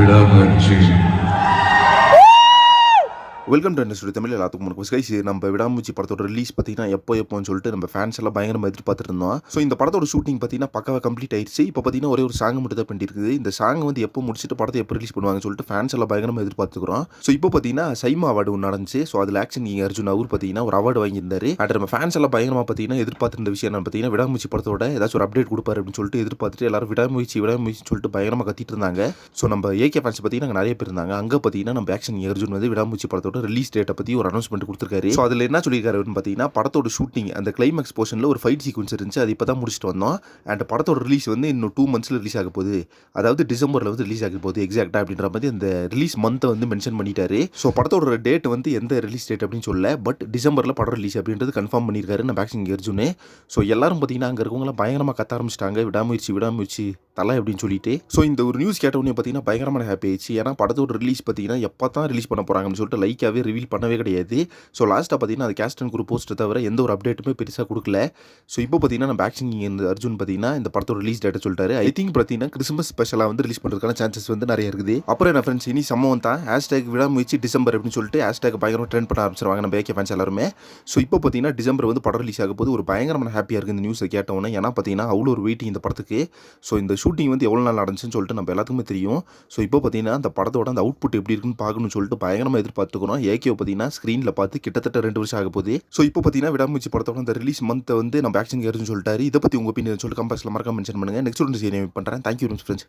விடாமுயற்சி welcome to Tamil எல்லாத்துக்கும் முன்னாடி கைஸ் நம்ம விடாமூச்சி படத்தோட ரிலீஸ் பார்த்தீங்கன்னா எப்போ எப்போன்னு சொல்லிட்டு நம்ம ஃபேன்ஸ் எல்லாம் பயங்கரமாக எதிர்பார்த்துட்டு இருந்தோம். ஸோ இந்த படத்தோட ஷூட்டிங் பார்த்தீங்கன்னா பக்காவாக கம்ப்ளீட் ஆயிடுச்சு. இப்போ பார்த்தீங்கன்னா ஒரே ஒரு சாங் மட்டும் தான் பண்ணியிருக்குது இந்த சாங் வந்து எப்போ முடிச்சுட்டு படத்தை எப்போ ரிலீஸ் பண்ணுவாங்கன்னு சொல்லிட்டு ஃபேன்ஸ் எல்லாம் பயங்கரமாக எதிர்பார்த்துக்கிறோம். ஸோ இப்போ பார்த்தீங்கன்னா சைமா அவார்டு ஒன்று நடந்துச்சு. ஸோ அதில் ஆக்ஷன் நீங்கள் அர்ஜுன் அவர் பார்த்தீங்கன்னா ஒரு அவார்டு வாங்கியிருந்தாரு. அண்ட் நம்ம ஃபேன்ஸ் எல்லாம் பயங்கரமாக பார்த்தீங்கன்னா எதிர்பார்த்துருந்த விஷயம் என்ன பார்த்தீங்கன்னா விடாமூச்சி படத்தோட ஏதாச்சும் ஒரு அப்டேட் கொடுப்பாரு அப்படின்னு சொல்லிட்டு எதிர்பார்த்துட்டு எல்லாரும் விடாமூச்சி விடாமுயற்சின்னு சொல்லிட்டு பயங்கரமாக கத்திட்டு இருந்தாங்க. ஸோ நம்ம ஏகே ஃபேன்ஸ் பார்த்தீங்கன்னா நிறைய பேர் இருந்தாங்க. அங்கே பார்த்தீங்கன்னா நம்ம ஆக்ஷன் அர்ஜுன் வந்து விடாமூச்சி படத்தோட ரிலீஸ் டேட்டை பற்றி ஒரு அனௌன்ஸ்மெண்ட் கொடுத்துருக்காரு. ஸோ அதில் என்ன சொல்லியிருக்காரு பார்த்தீங்கன்னா படத்தோட ஷூட்டிங் அந்த கிளைமேக்ஸ் போர்ஷனில் ஒரு ஃபைட் சீக்வன்ஸ் இருந்துச்சு. அது இப்போ தான் முடிச்சுட்டு வந்தோம். அண்ட் படத்தோட ரிலீஸ் வந்து இன்னும் டூ மந்த்ஸில் ரிலீஸ் ஆக போகுது. அதாவது டிசம்பரில் வந்து ரிலீஸ் ஆக போகுது எக்ஸாக்டாக அப்படின்ற மாதிரி அந்த ரிலீஸ் மந்த்தை வந்து மென்ஷன் பண்ணிட்டாரு. ஸோ படத்தோட டேட் வந்து எந்த ரிலீஸ் டேட் அப்படின்னு சொல்லல. பட் டிசம்பரில் படம் ரிலீஸ் அப்படின்றது கன்ஃபார்ம் பண்ணியிருக்காரு நான் பேக்ஸிங் அர்ஜுனு ஸோ எல்லாரும் பார்த்தீங்கன்னா அங்கே இருக்கவங்களாம் பயங்கரமாக கத்த ஆரம்பிச்சிட்டாங்க. விடாமுயற்சி விடாமுயற்சி. தலை அப்படின்னு சொல்லிட்டு. ஸோ இந்த ஒரு நியூஸ் கேட்டவுடனே பார்த்தீங்கன்னா பயங்கரமான ஹாப்பி ஆயிடுச்சு. ஏன்னா படத்தோட ரிலீஸ் பார்த்தீங்கன்னா எப்போ தான் ரிலீஸ் பண்ண போகிறாங்கன்னு சொல்லிட்டு லைக்காகவே ரிவீல் பண்ணவே கிடையாது. ஸோ லாஸ்ட்டாக பார்த்தீங்கன்னா அது கேஸ்ட் அண்ட் குரூப் போஸ்ட்டை தவிர எந்த ஒரு அப்டேட்டுமே பெருசாக கொடுக்கல. ஸோ இப்போ பார்த்தீங்கன்னா நம்ம ஆக்ஷன் இந்த அர்ஜுன் பார்த்தீங்கன்னா இந்த படத்தோட ரிலீஸ் டேட்டை சொல்லிட்டாரு. ஐ திங்க் பார்த்தீங்கன்னா கிறிஸ்மஸ் ஸ்பெஷலாக வந்து ரிலீஸ் பண்ணுறதுக்கான சான்சஸ் வந்து நிறைய இருக்குது. அப்புறம் என்ன ஃப்ரெண்ட்ஸ் இனி சம்பவம் தான் ஹேஷ்டேக் விடாமுயற்சி டிசம்பர் அப்படின்னு சொல்லிட்டு ஹேஷ்டேக் பயங்கரமாக ட்ரெண்ட் பண்ண ஆரம்பிச்சிருவாங்க நம்ம ஏகே ஃபேன்ஸ் எல்லாருமே. ஸோ இப்போ பார்த்தீங்கன்னா டிசம்பர் வந்து படம் ரிலீஸ் ஆக போது ஒரு பயங்கரமான ஹாப்பியாக இருக்குது இந்த நியூஸை கேட்டவொன்னே ஏன்னா பார்த்தீங்கன்னா அவ்வளோ ஒரு வெயிட்டிங் இந்த படத்துக்கு. ஸோ இந்த ஷூட்டிங் வந்து எவ்வளோ நாள் நடந்துச்சுன்னு சொல்லிட்டு நம்ம எல்லாத்துக்குமே தெரியும். ஸோ இப்போ பார்த்தீங்கன்னா அந்த படத்தோட அந்த அவுட்புட் எப்படி இருக்குன்னு பார்க்கணும்னு சொல்லிட்டு பயங்கரமாக எதிர்பார்த்துக்கிறோம். ஏகே பார்த்தீங்கன்னா ஸ்க்ரீனில் பார்த்து கிட்டத்தட்ட ரெண்டு வருஷம் ஆக போகுது. ஸோ இப்போ பார்த்தீங்கன்னா விடாமுயற்சி படத்தோட அந்த ரிலீஸ் மந்த்தை வந்து நம்ம ஆக்ஷன் கேர்னு சொல்லிட்டாரு. இதை பற்றி உங்கள் பின்னு சொல்லிட்டு கம்பாஸில் மறக்காம மென்ஷன் பண்ணுங்கள் நெக்ஸ்ட் ஒன்று சரி பண்ணுறேன் தேங்க்யூ ஃப்ரெண்ட்ஸ்